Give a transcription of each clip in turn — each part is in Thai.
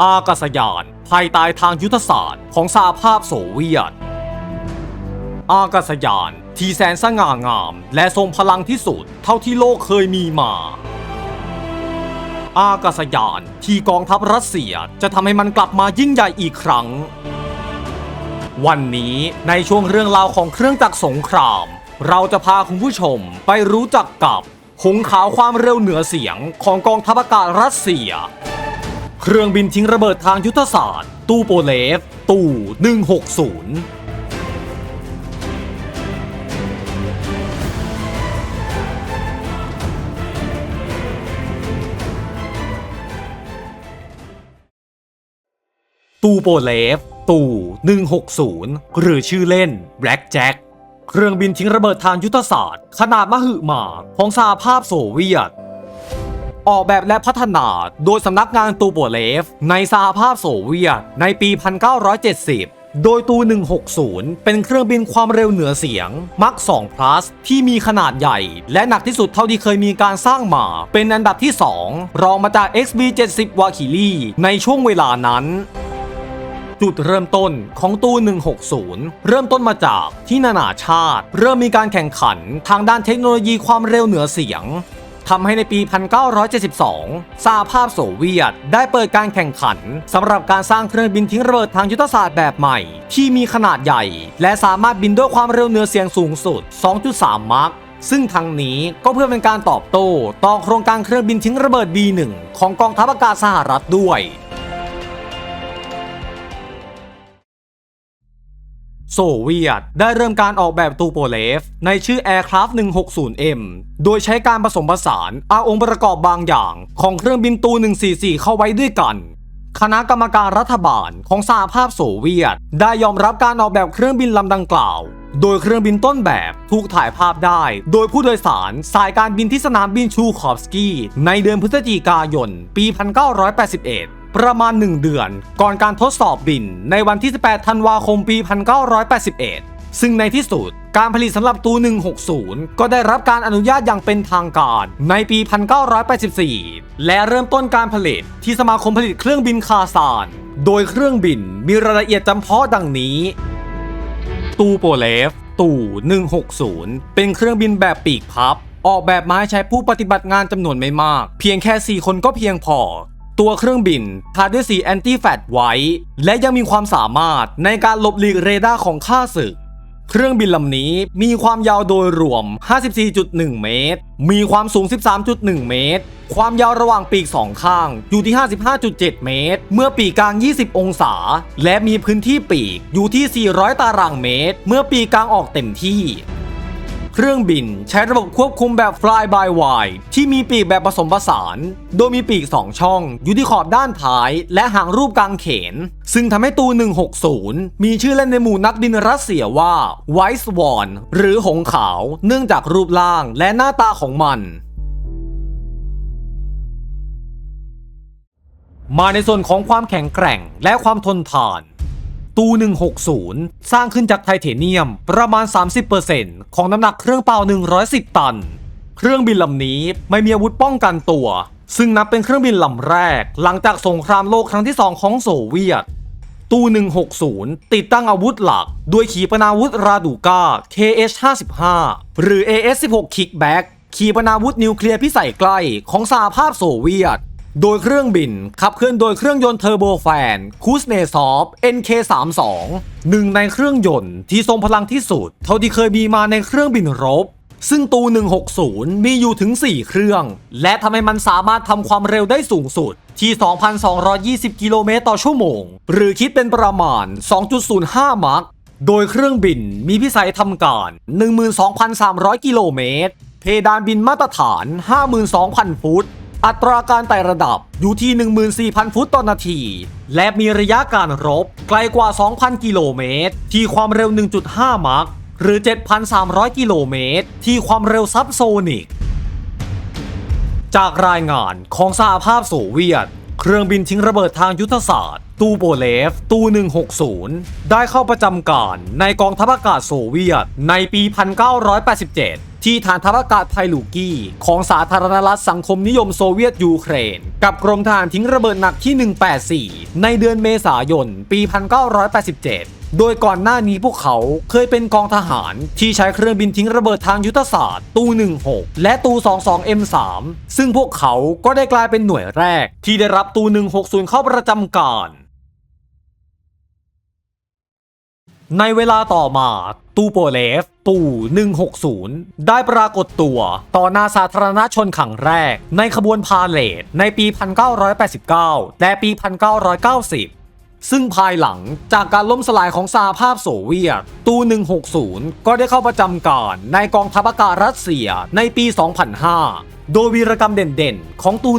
อากาศยาน ภายใต้ทางยุทธศาสตร์ของสหภาพโซเวียต อากาศยานที่แสนสง่างาม และทรงพลังที่สุดเท่าที่โลกเคยมีมา อากาศยานที่กองทัพรัสเซียจะทำให้มันกลับมายิ่งใหญ่อีกครั้ง วันนี้ในช่วงเรื่องราวของเครื่องจักรสงคราม เราจะพาคุณผู้ชมไปรู้จักกับหงขาวความเร็วเหนือเสียงของกองทัพอากาศรัสเซีย เครื่องบินทิ้งระเบิดทางยุทธศาสตร์ ตู้โปเลฟ ตู160ตูโปเลฟ ตู160 หรือชื่อเล่น Black Jack เครื่องบินทิ้งระเบิดทางยุทธศาสตร์ ขนาดมหึมาของสหภาพโซเวียต ออกแบบและพัฒนาโดยสำนักงานตูโปเลฟ ในสหภาพโซเวียตในปี 1970โดยตู 160 เป็นเครื่องบินความเร็วเหนือเสียง มัก2 plus ที่มีขนาดใหญ่ และหนักที่สุดเท่าที่เคยมีการสร้างมา เป็นอันดับที่ 2 รองมาจาก XB70 วาคิลีในช่วงเวลานั้น จุดเริ่มต้นของตู 160 เริ่มต้นมาจากที่นานาชาติ เริ่มมีการแข่งขันทางด้านเทคโนโลยีความเร็วเหนือเสียง ทำให้ในปี 1972 สหภาพโซเวียตได้เปิดการแข่งขันสำหรับการสร้างเครื่องบินทิ้งระเบิดทางยุทธศาสตร์แบบใหม่ ที่มีขนาดใหญ่ และสามารถบินด้วยความเร็วเหนือเสียงสูงสุด 2.3 มัคซึ่งทั้งนี้ก็เพื่อเป็นการตอบโต้ต่อโครงการเครื่องบินทิ้งระเบิด B1 ของกองทัพอากาศสหรัฐด้วย โซเวียต ได้เริ่มการออกแบบตูโปเลฟ ในชื่อ Aircraft 160M โดยใช้การผสมผสานเอาองค์ประกอบบางอย่าง ของเครื่องบินตู 144 เข้าไว้ด้วยกัน คณะกรรมการรัฐบาลของสหภาพโซเวียต ได้ยอมรับการออกแบบเครื่องบินลำดังกล่าว โดยเครื่องบินต้นแบบถูกถ่ายภาพได้ โดยผู้โดยสารสายการบินที่สนามบินชูคอฟสกี้ในเดือนพฤศจิกายน ปี 1981 ประมาณ 1 เดือน ก่อนการทดสอบบินในวันที่ 18 ธันวาคมปี 1981 ซึ่งในที่สุดการผลิตสำหรับตู160 ก็ได้รับการอนุญาตอย่างเป็นทางการในปี 1984 และเริ่มต้นการผลิตที่สมาคมผลิตเครื่องบินคาซาน โดยเครื่องบินมีรายละเอียดจำเพาะดังนี้ ตูโปเลฟ ตู 160 เป็นเครื่องบินแบบปีกพับ ออกแบบมาให้ใช้ผู้ปฏิบัติงานจำนวนไม่มาก เพียงแค่ 4 คนก็เพียงพอ ตัวเครื่องบินทาด้วยสีแอนตี้แฟตไว้ และยังมีความสามารถในการหลบหลีกเรดาร์ของข้าศึก เครื่องบินลำนี้มีความยาวโดยรวม 54.1 เมตร มีความสูง 13.1 เมตร ความยาวระหว่างปีกสองข้างอยู่ที่ 55.7 เมตร เมื่อปีกกลาง 20 องศา และมีพื้นที่ปีกอยู่ที่ 400 ตารางเมตร เมื่อปีกกลางออกเต็มที่ เครื่องบิน ใช้ระบบควบคุมแบบ fly by wire ที่มีปีกแบบผสมผสาน โดยมีปีก 2 ช่อง อยู่ที่ขอบด้านท้าย และหางรูปกางเขน ซึ่งทำให้ตู 160 มีชื่อเล่นในหมู่นักบินรัสเซียว่า White Swan หรือหงขาว เนื่องจากรูปร่างและหน้าตาของมันมาในส่วนของความแข็งแกร่งและความทนทาน ตู 160 สร้างขึ้นจากไทเทเนียมประมาณ 30%ของน้ำหนักเครื่องเป่า 110 ตัน เครื่องบินลำนี้ไม่มีอาวุธป้องกันตัว ซึ่งนับเป็นเครื่องบินลำแรก หลังจากสงครามโลกครั้งที่ 2 ของโซเวียต ตู 160 ติดตั้งอาวุธหลัก ด้วยขีปนาวุธราดูกา KH-55 หรือ AS-16 Kickback ขีปนาวุธนิวเคลียร์พิสัยใกล้ของสหภาพโซเวียต โดยเครื่องบิน ขับเคลื่อนโดยเครื่องยนต์เทอร์โบแฟนคูสเนซอฟ NK32 หนึ่งในเครื่องยนต์ที่ทรงพลังที่สุด เท่าที่เคยมีมาในเครื่องบินรบ ซึ่งตู 160 มีอยู่ถึง 4 เครื่อง และทำให้มันสามารถทำความเร็วได้สูงสุดที่ 2,220 กิโลเมตรต่อชั่วโมง หรือคิดเป็นประมาณ 2.05 มัคโดยเครื่องบินมีพิสัยทำการ 12,300 กิโลเมตร เพดานบินมาตรฐาน 52,000 ฟุต อัตราการไต่ระดับอยู่ที่ 14,000 ฟุตต่อนาที และมีระยะการรบไกลกว่า 2,000 กิโลเมตร ที่ความเร็ว 1.5 มัคหรือ 7,300 กิโลเมตร ที่ความเร็วซับโซนิก จากรายงานของสหภาพโซเวียต เครื่องบินทิ้งระเบิดทางยุทธศาสตร์ ตูโบเลฟ ตู160 ได้เข้าประจำการในกองทัพอากาศโซเวียต ในปี 1987ที่ฐานทัพอากาศไพลูกี้ ของสาธารณรัฐสังคมนิยมโซเวียตยูเครน กับกรมทหารทิ้งระเบิดหนักที่ 184 ในเดือนเมษายน ปี 1987 โดยก่อนหน้านี้พวกเขาเคยเป็นกองทหารที่ใช้เครื่องบินทิ้งระเบิดทางยุทธศาสตร์ ตู 16 และตู 22M3 ซึ่งพวกเขาก็ได้กลายเป็นหน่วยแรก ที่ได้รับตู 160 เข้าประจำการ ในเวลาต่อมา ตูโปเลฟ ตู160 ได้ปรากฏตัว ต่อหน้าสาธารณชนครั้งแรก ในขบวนพาเลทในปี 1989 และปี 1990ซึ่งภายหลังจากการล่มสลายของสหภาพโซเวียต ตู 160 ก็ได้เข้าประจำการในกองทัพอากาศรัสเซียในปี 2005 โดยวีรกรรมเด่นๆ ของตู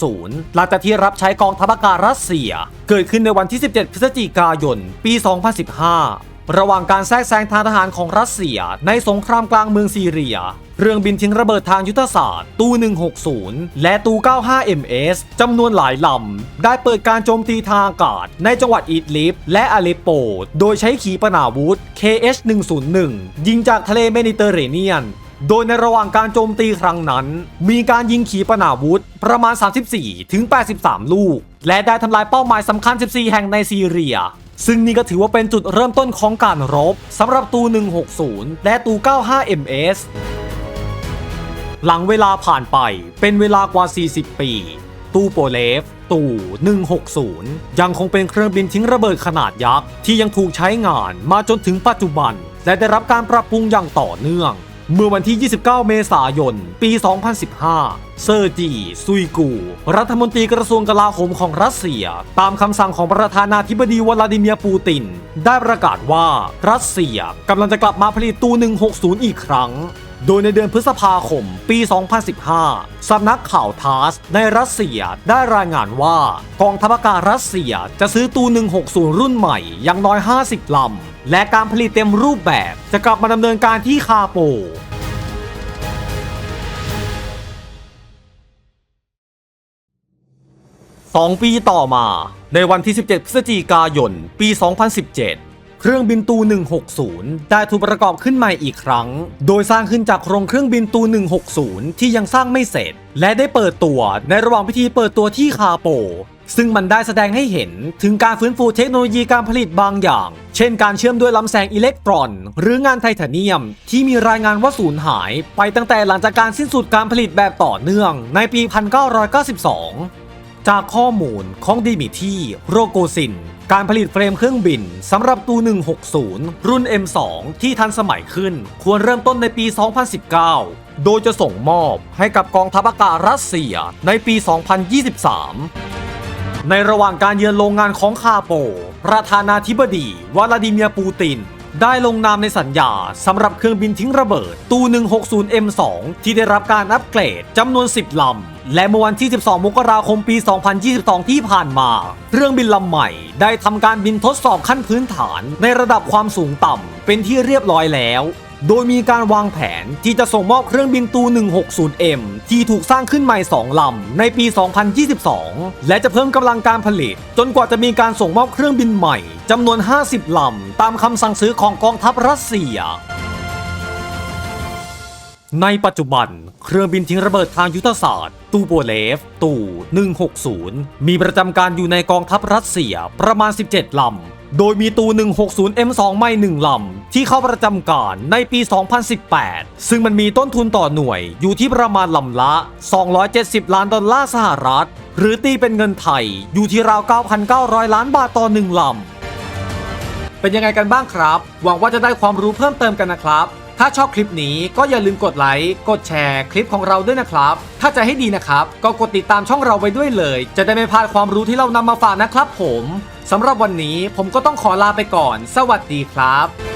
160 หลังจากที่รับใช้กองทัพอากาศรัสเซีย เกิดขึ้นในวันที่ 17 พฤศจิกายน ปี 2015 ระหว่างการแทรกแซงทางทหารของรัสเซีย ในสงครามกลางเมืองซีเรีย เรื่องบินทิ้งระเบิดทางยุทธศาสตร์ ตู160 และตู 95MS จำนวนหลายลำ ได้เปิดการโจมตีทางอากาศ ในจังหวัดอิดลิฟและอเลปโป โดยใช้ขีปนาวุธ KH-101 ยิงจากทะเลเมดิเตอร์เรเนียนโดยในระหว่างการโจมตีครั้งนั้น มีการยิงขีปนาวุธประมาณ 34-83 ลูก และได้ทำลายเป้าหมายสำคัญ 14 แห่งในซีเรีย ซึ่งนี่ก็ถือว่าเป็นจุดเริ่มต้นของการรบสำหรับตู 160 และตู 95MS หลังเวลาผ่านไปเป็นเวลากว่า 40 ปี ตูโปเลฟ ตู 160 ยังคงเป็นเครื่องบินทิ้งระเบิดขนาดยักษ์ที่ยังถูกใช้งานมาจนถึงปัจจุบัน และได้รับการปรับปรุงอย่างต่อเนื่อง เมื่อวันที่ 29 เมษายน ปี 2015 เซอร์จี ซุยกู รัฐมนตรีกระทรวงกลาโหมของรัสเซีย ตามคำสั่งของประธานาธิบดีวลาดิเมียร์ปูติน ได้ประกาศว่ารัสเซียกำลังจะกลับมาผลิตตู 160 อีกครั้ง โดยในเดือนพฤษภาคม ปี 2015 สำนักข่าวทาสในรัสเซียได้รายงานว่ากองทัพอากาศรัสเซียจะซื้อตู 160 รุ่นใหม่อย่างน้อย 50 ลำ และการผลิตเต็มรูปแบบจะกลับมาดำเนินการที่คาโปสองปีต่อมา ในวันที่ 17 พฤศจิกายน ปี 2017 เครื่องบินตู 160 ได้ถูกประกอบขึ้นใหม่อีกครั้ง โดยสร้างขึ้นจากโครงเครื่องบินตู 160 ที่ยังสร้างไม่เสร็จ และได้เปิดตัวในระหว่างพิธีเปิดตัวที่คาโป ซึ่งมันได้แสดงให้เห็นถึงการฟื้นฟูเทคโนโลยีการผลิตบางอย่าง เช่นการเชื่อมด้วยลำแสงอิเล็กตรอน หรืองานไทเทเนียม ที่มีรายงานว่าสูญหาย ไปตั้งแต่หลังจากการสิ้นสุดการผลิตแบบต่อเนื่องในปี 1992 จากข้อมูลของดิมิที่โรโกซิน การผลิตเฟรมเครื่องบินสำหรับตู 160 รุ่น M2 ที่ทันสมัยขึ้น ควรเริ่มต้นในปี 2019 โดยจะส่งมอบให้กับกองทัพอากาศรัสเซียในปี 2023 ในระหว่างการเยือนโรงงานของคาโป ประธานาธิบดีวลาดิเมียร์ปูติน ได้ลงนามในสัญญาสำหรับเครื่องบินทิ้งระเบิดตู 160M2 ที่ได้รับการอัปเกรดจำนวน 10 ลำ และเมื่อวันที่ 12 มกราคมปี 2022 ที่ผ่านมา เครื่องบินลำใหม่ได้ทำการบินทดสอบขั้นพื้นฐานในระดับความสูงต่ำเป็นที่เรียบร้อยแล้ว โดยมีการวางแผนที่จะส่งมอบเครื่องบินตู 160M ที่ถูกสร้างขึ้นใหม่ 2 ลำ ในปี 2022 และจะเพิ่มกำลังการผลิต จนกว่าจะมีการส่งมอบเครื่องบินใหม่จำนวน 50 ลำ ตามคำสั่งซื้อของกองทัพรัสเซีย ในปัจจุบัน เครื่องบินทิ้งระเบิดทางยุทธศาสตร์ ตูโบเลฟ ตู 160 มีประจำการอยู่ในกองทัพรัสเซียประมาณ 17 ลำ โดยมีตู 160M2 ไม่1ลำ ที่เข้าประจำการในปี 2018 ซึ่งมันมีต้นทุนต่อหน่วยอยู่ที่ประมาณลำละ 270 ล้านดอลลาร์สหรัฐ หรือตีเป็นเงินไทยอยู่ที่ราว 9,900 ล้านบาทต่อหนึ่งลำ เป็นยังไงกันบ้างครับ หวังว่าจะได้ความรู้เพิ่มเติมกันนะครับ ถ้าชอบคลิปนี้ก็อย่าลืมกดไลค์ กดแชร์ คลิปของเราด้วยนะครับ ถ้าจะให้ดีนะครับ ก็กดติดตามช่องเราไว้ด้วยเลย จะได้ไม่พลาดความรู้ที่เรานำมาฝากนะครับผม สำหรับวันนี้ผมก็ต้องขอลาไปก่อน สวัสดีครับ